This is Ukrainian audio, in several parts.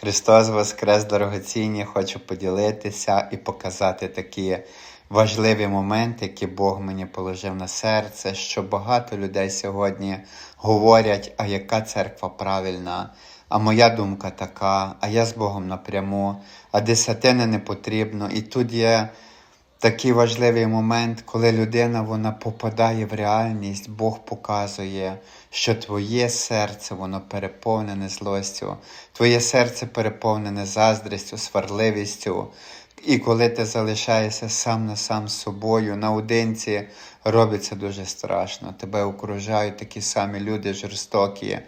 Христос Воскрес, дорогоцінні, хочу поділитися і показати такі важливі моменти, які Бог мені положив на серце, що багато людей сьогодні говорять, а яка церква правильна, а моя думка така, а я з Богом напряму, а десятини не потрібно. І тут є такий важливий момент, коли людина вона попадає в реальність, Бог показує, що твоє серце воно переповнене злостю, твоє серце переповнене заздрістю, сварливістю. І коли ти залишаєшся сам на сам з собою, наодинці, робиться дуже страшно. Тебе окружають такі самі люди жорстокі.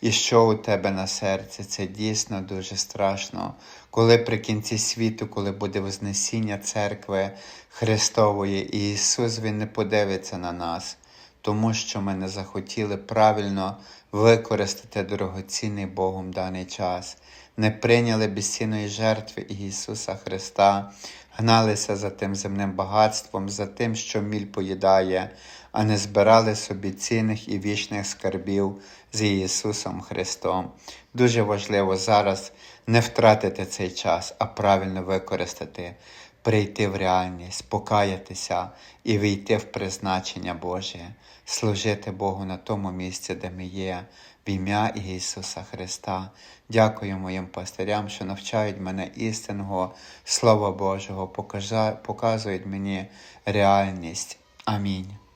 І що у тебе на серці? Це дійсно дуже страшно. Коли при кінці світу, коли буде Вознесіння церкви Христової, і Ісус Він не подивиться на нас, тому що ми не захотіли правильно використати дорогоцінний Богом даний час, не прийняли безцінної жертви Ісуса Христа, гналися за тим земним багатством, за тим, що міль поїдає, а не збирали собі цінних і вічних скарбів з Ісусом Христом. Дуже важливо зараз не втратити цей час, а правильно використати, прийти в реальність, покаятися і війти в призначення Боже, служити Богу на тому місці, де ми є, в ім'я Ісуса Христа. Дякую моїм пастирям, що навчають мене істинного Слова Божого, показують мені реальність. Амінь.